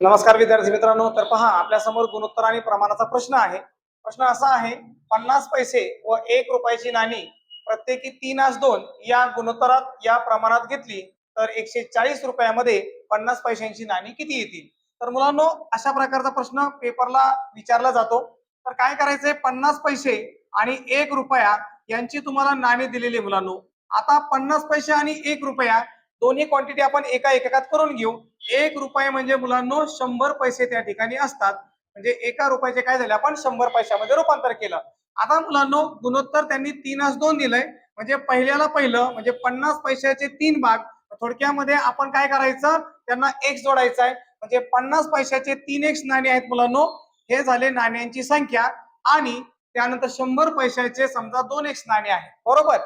नमस्कार विद्यार्थी मित्रांनो तर पहा आपल्यासमोर गुणोत्तर आणि प्रमाणाचा प्रश्न आहे. प्रश्न असा आहे पन्नास पैसे व एक रुपयाची नाणी प्रत्येकी तीन आज दोन या गुणोत्तरात या प्रमाणात घेतली तर एकशे चाळीस रुपयामध्ये पन्नास पैशांची नाणी किती येतील? तर मुलांनो अशा प्रकारचा प्रश्न पेपरला विचारला जातो. तर काय करायचंय? पन्नास पैसे आणि एक रुपया यांची तुम्हाला नाणी दिलेली आहे मुलांनो. आता पन्नास पैसे आणि एक रुपया दोन्ही क्वांटिटी आपण एका एककात करून घेऊ. एक रुपये म्हणजे मुलांनो शंभर पैसे त्या ठिकाणी असतात. म्हणजे एका रुपयाचे काय झाले आपण शंभर पैशामध्ये रूपांतर केलं. आता मुलांनो गुणोत्तर त्यांनी तीनच दोन दिलंय. म्हणजे पहिल्याला पहिलं म्हणजे पन्नास पैशाचे तीन भाग. थोडक्यामध्ये आपण काय करायचं त्यांना एक्स जोडायचा आहे म्हणजे पन्नास पैशाचे तीन एक्स नाणे आहेत मुलांनो. हे झाले नाण्यांची संख्या. आणि त्यानंतर शंभर पैशाचे समजा दोन एक्स नाणे आहेत. बरोबर?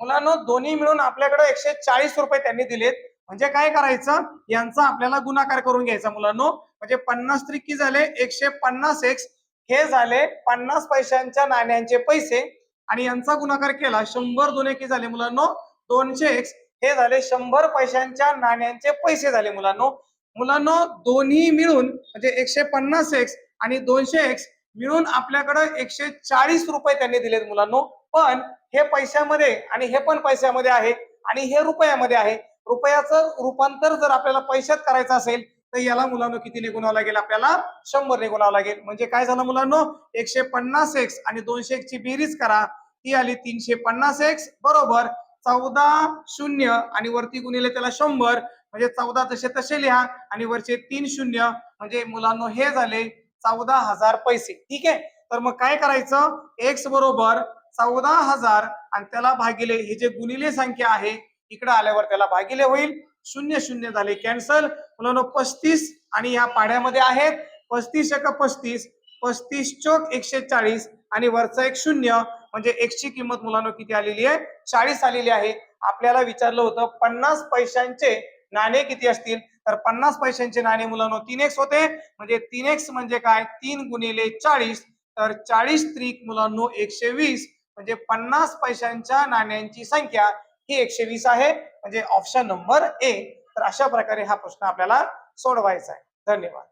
मुलांनो दोन्ही मिळून आपल्याकडे एकशे चाळीस रुपये त्यांनी दिलेत. म्हणजे काय करायचं? यांचा आपल्याला गुणाकार करून घ्यायचा मुलांनो. म्हणजे पन्नास त्रिकी झाले एकशे पन्नास एक्स हे झाले पन्नास पैशांच्या नाण्यांचे पैसे. आणि यांचा गुणाकार केला शंभर दोन एकी झाले मुलांनो. दोनशे एक्स हे झाले शंभर पैशांच्या नाण्यांचे पैसे झाले मुलांनो. मुलांनो दोन्ही मिळून म्हणजे एकशे पन्नास एक्स आणि दोनशे एक्स मिळून आपल्याकडं एकशे चाळीस रुपये त्यांनी दिलेत मुलांनो. पण हे पैशामध्ये आणि हे पण पैशामध्ये आहे आणि हे रुपयामध्ये आहे. रुपयाचं रूपांतर जर आपल्याला पैशात करायचं असेल तर याला मुलांनो कितीने गुणावं लागेल? आपल्याला शंभरने गुणावं लागेल. म्हणजे काय झालं मुलांनो? एकशे पन्नास एक्स आणि दोनशे एक ची बेरीज करा. ती आली तीनशे पन्नास एक्स बरोबर. चौदा शून्य आणि वरती गुणिले त्याला शंभर. म्हणजे चौदा तसे तसे लिहा आणि वरचे तीन शून्य. म्हणजे मुलांनो हे झाले चौदा हजार पैसे. ठीक आहे? तर मग काय करायचं? एक्स बरोबर चौदा हजार आणि त्याला भागिले हे जे गुणिले संख्या आहे इकडे आल्यावर त्याला भागिले होईल. शून्य शून्य झाले कॅन्सल मुलांनो पस्तीस आणि या पाड्यामध्ये आहेत. पस्तीस एक पस्तीस पस्तीस चोक एकशे चाळीस आणि वरचा एक शून्य. म्हणजे एकची किंमत मुलांनो किती आलेली आहे? चाळीस आलेली आहे. आपल्याला विचारलं होतं पन्नास पैशांचे नाणे किती असतील? तर पन्नास पैशांचे नाणे मुलांनो तीन एक्स होते. म्हणजे तीन एक्स म्हणजे काय? तीन गुणिले चाळीस. तर चाळीस त्रिक मुलांनो एकशे वीस. म्हणजे पन्नास पैशांच्या नाण्यांची संख्या ही एकशे वीस आहे. म्हणजे ऑप्शन नंबर ए तर अशा प्रकारे हा प्रश्न आपल्याला सोडवायचा आहे. धन्यवाद.